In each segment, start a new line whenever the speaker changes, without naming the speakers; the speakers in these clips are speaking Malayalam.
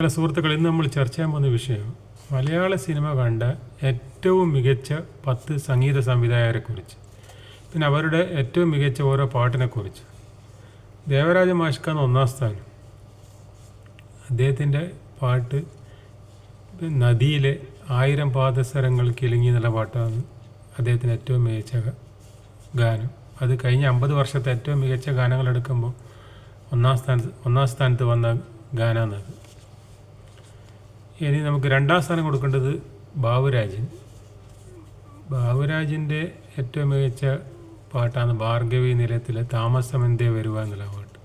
പല സുഹൃത്തുക്കൾ ഇന്ന് നമ്മൾ ചർച്ച ചെയ്യാൻ പോകുന്ന വിഷയം മലയാള സിനിമ കണ്ട ഏറ്റവും മികച്ച പത്ത് സംഗീത സംവിധായകരെക്കുറിച്ച്. പിന്നെ അവരുടെ ഏറ്റവും മികച്ച ഓരോ പാട്ടിനെക്കുറിച്ച്. ദേവരാജ മാഷ്കാന്ന് ഒന്നാം സ്ഥാനം. അദ്ദേഹത്തിന്റെ പാട്ട് നദിയിലെ ആയിരം പാദസരങ്ങൾ കിലുങ്ങി എന്നുള്ള പാട്ടാണ് അദ്ദേഹത്തിന് ഏറ്റവും മികച്ച ഗാനം. അത് കഴിഞ്ഞ അമ്പത് വർഷത്തെ ഏറ്റവും മികച്ച ഗാനങ്ങൾ എടുക്കുമ്പോൾ ഒന്നാം സ്ഥാനത്ത് ഒന്നാം സ്ഥാനത്ത് വന്ന ഗാനാണത് ഇനി നമുക്ക് രണ്ടാം സ്ഥാനം കൊടുക്കേണ്ടത് ബാബുരാജൻ. ബാബുരാജിന്റെ ഏറ്റവും മികച്ച പാട്ടാണ് ഭാർഗവി നിലയത്തിലെ താമസമെന്തേ വരുക എന്നുള്ള പാട്ട്.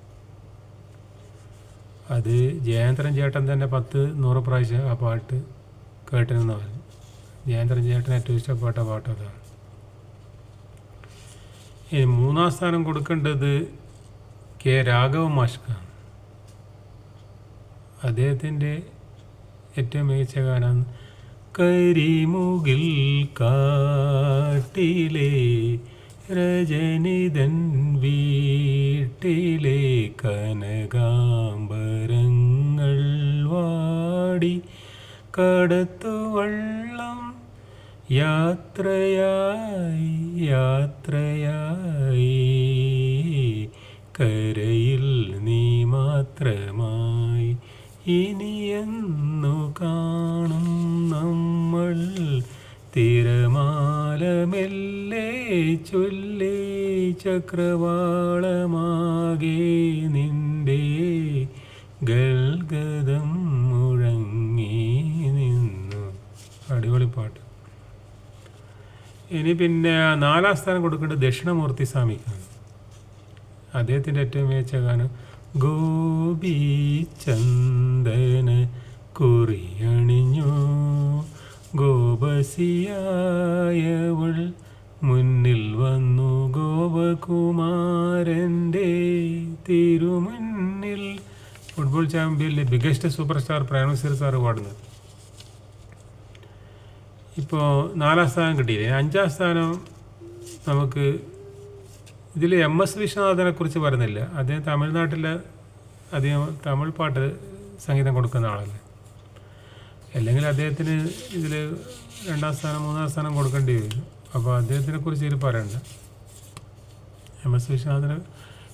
അത് ജയേന്ദ്രൻ ചേട്ടൻ തന്നെ പത്ത് നൂറ് പ്രാവശ്യം ആ പാട്ട് കേട്ടിരുന്നു. പറഞ്ഞു ജയേന്ദ്രൻ ചേട്ടൻ ഏറ്റവും ഇഷ്ടപ്പെട്ട പാട്ട് അതാണ്. ഇനി മൂന്നാം സ്ഥാനം കൊടുക്കേണ്ടത് കെ രാഘവ മാഷ്കാണ് അദ്ദേഹത്തിന്റെ ഏറ്റവും മികച്ച ഗാനം കരിമുകിൽ കാട്ടിലെ രജനിതൻ വീട്ടിലെ കനകാംബരങ്ങൾ വാടി കടത്തുവള്ളം യാത്രയായി യാത്രയായി. കരയിൽ നീ മാത്രമായി ഇനിയെന്നു കാണും നമ്മൾ. തിരമാലമെല്ലേ ചൊല്ലി ചക്രവാളമാകെ നിന്റെ ഗൽഗതം മുഴങ്ങി നിന്നു. അടിപൊളി പാട്ട്. ഇനി പിന്നെ നാലാം സ്ഥാനം കൊടുക്കേണ്ടത് ദക്ഷിണമൂർത്തി സ്വാമിക്കാണ് അദ്ദേഹത്തിന്റെ ഏറ്റവും മികച്ച ഗാനം ഗോപി ചന്ദന കുറിയണിഞ്ഞു. ഗോപസിയായവൾ മുന്നിൽ വന്നു. ഗോപകുമാരന്റെ തിരുമുന്നിൽ ഫുട്ബോൾ ചാമ്പ്യനിലെ ബിഗസ്റ്റ് സൂപ്പർ സ്റ്റാർ പ്രേമസിർ സാർ പാടുന്നത്. ഇപ്പോൾ നാലാം സ്ഥാനം കിട്ടിയില്ലേ? അഞ്ചാം സ്ഥാനം നമുക്ക് ഇതിൽ എം എസ് വിശ്വനാഥനെ കുറിച്ച് പറയുന്നില്ല. അദ്ദേഹം തമിഴ്നാട്ടിൽ അധികം തമിഴ് പാട്ട് സംഗീതം കൊടുക്കുന്ന ആളല്ലേ. അല്ലെങ്കിൽ അദ്ദേഹത്തിന് ഇതിൽ രണ്ടാം സ്ഥാനം മൂന്നാം സ്ഥാനം കൊടുക്കേണ്ടി വരും. അപ്പോൾ അദ്ദേഹത്തിനെ കുറിച്ച് ഇതിൽ പറയണ്ട. എം എസ് വിശ്വനാഥന്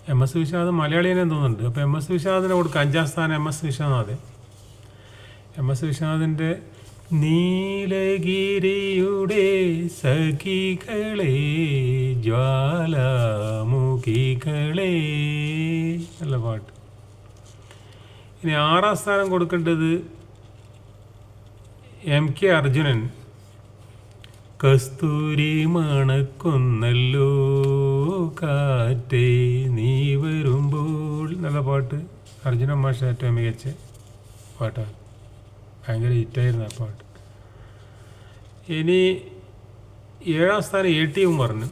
എം എസ് വിശ്വനാഥൻ മലയാളിനെ തോന്നുന്നുണ്ട്. അപ്പോൾ എം എസ് വിശ്വനാഥനെ കൊടുക്കുക അഞ്ചാം സ്ഥാനം M S Viswanathan. M S വിശ്വനാഥിന്റെ നീലഗിരിയുടെ സഖികളെ ജ്വാലാമുഖികളെ. നല്ല പാട്ട്. ഇനി ആറാം സ്ഥാനം കൊടുക്കേണ്ടത് എം കെ അർജുനൻ. കസ്തൂരി മണക്കുന്നല്ലോ കാറ്റേ നീ വരുമ്പോൾ. നല്ല പാട്ട്. അർജുനൻ മാഷ ഏറ്റവും മികച്ച പാട്ടാണ്. ഭയങ്കര ഹിറ്റായിരുന്നു ആ പാട്ട്. ഇനി ഏഴാം സ്ഥാനം എ ടി പറഞ്ഞു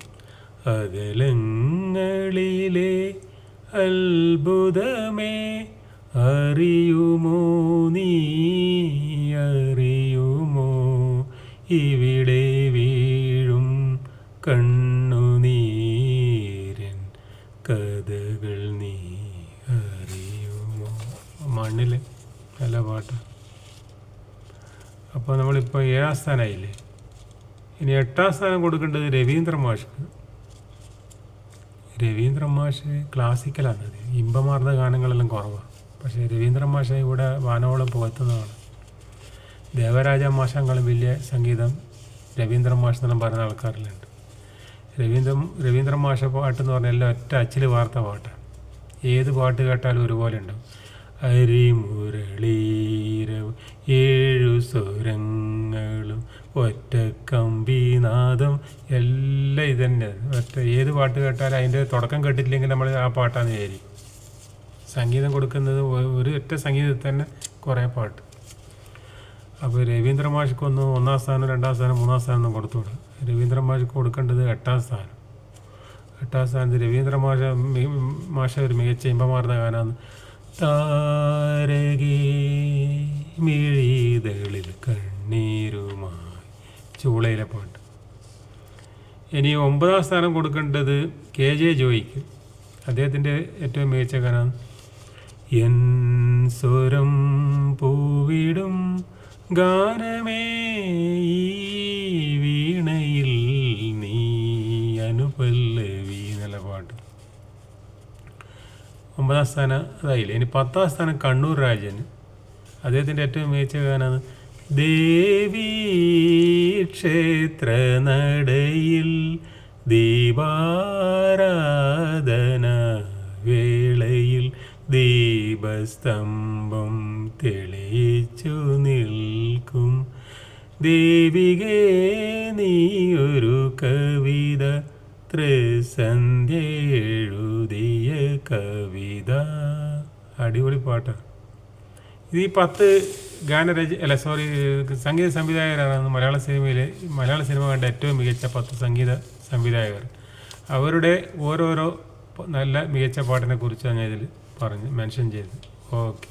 അകലങ്ങളിലെ അത്ഭുതമേ അറിയുമോ? നീ അറിയുമോ? ഇവിടെ വീഴും കണ്ണുനീരൻ കഥകൾ നീ അറിയുമോ? മണ്ണിൽ നല്ല പാട്ടാണ് അപ്പോൾ നമ്മളിപ്പോൾ ഏഴാം സ്ഥാനമായില്ലേ ഇനി എട്ടാം സ്ഥാനം കൊടുക്കേണ്ടത് രവീന്ദ്ര മാഷ്ക്ക്. രവീന്ദ്ര മാഷ് ക്ലാസിക്കലാണ് അത് ഇമ്പമാർന്ന ഗാനങ്ങളെല്ലാം കുറവാണ് പക്ഷേ രവീന്ദ്ര മാഷ ഇവിടെ വാനോളം പുകത്തുന്നതാണ് ദേവരാജ മാഷങ്ങളും വലിയ സംഗീതം രവീന്ദ്ര മാഷ് എന്നെല്ലാം പറയുന്ന ആൾക്കാരിലുണ്ട്. രവീന്ദ്ര രവീന്ദ്ര മാഷ പാട്ടെന്ന് പറഞ്ഞാൽ എല്ലാം ഒറ്റ അച്ചിൽ വാർത്ത പാട്ടാണ് ഏത് പാട്ട് കേട്ടാലും ഒരുപോലെ ഉണ്ടാവും അരിമുരളീരവ് ഏഴു സ്വരങ്ങളും ഒറ്റ കമ്പിനാദം. എല്ലാം ഇതന്നെ. ഒറ്റ ഏത് പാട്ട് കേട്ടാലും അതിന്റെ തുടക്കം കേട്ടിട്ടില്ലെങ്കിൽ നമ്മൾ ആ പാട്ടാന്ന് വിചാരിക്കും. സംഗീതം കൊടുക്കുന്നത് ഒരു ഒറ്റ സംഗീതത്തിൽ തന്നെ കുറേ പാട്ട്. അപ്പോൾ രവീന്ദ്ര മാഷിക്കൊന്ന് ഒന്നാം സ്ഥാനം രണ്ടാം സ്ഥാനം മൂന്നാം സ്ഥാനം ഒന്നും കൊടുത്തുകൂടാ രവീന്ദ്ര മാഷിക്ക് കൊടുക്കേണ്ടത് എട്ടാം സ്ഥാനം. എട്ടാം സ്ഥാനത്ത് രവീന്ദ്ര മാഷ മാഷ ഒരു മികച്ച ഇമ്പമാർന്ന ഗാനമാണ് താരകേ മിഴിതളിൽ കണ്ണീരുമായി. ചൂളയിലെ പാട്ട്. ഇനി ഒമ്പതാം സ്ഥാനം കൊടുക്കേണ്ടത് കെ ജെ ജോയിക്ക്. അദ്ദേഹത്തിന്റെ ഏറ്റവും മികച്ച ഗാനം എൻ സ്വരം പൂവിടും ഗാനമേ ഈ ഒമ്പതാം സ്ഥാനം അതായില്ല ഇനി പത്താം സ്ഥാനം കണ്ണൂർ രാജൻ അദ്ദേഹത്തിന്റെ ഏറ്റവും മികച്ച ഗാനാണ് ദേവി ക്ഷേത്ര നടയിൽ ദീപാരാധന വേളയിൽ ദീപസ്തംഭം തെളിയിച്ചു നിൽക്കും. ദേവികേ നീ ഒരു കവിത ത്രിസന്ധ്യ എഴുതിയ കവിത. അടിപൊളി പാട്ടാണ് ഇത് ഈ പത്ത് ഗാനരച അല്ല സോറി സംഗീത സംവിധായകരാണ് മലയാള സിനിമയിലെ മലയാള സിനിമ കണ്ട ഏറ്റവും മികച്ച പത്ത് സംഗീത സംവിധായകർ. അവരുടെ ഓരോരോ നല്ല മികച്ച പാട്ടിനെ കുറിച്ചാണ് ഞാൻ ഇതിൽ പറഞ്ഞ് മെൻഷൻ ചെയ്തത് ഓക്കെ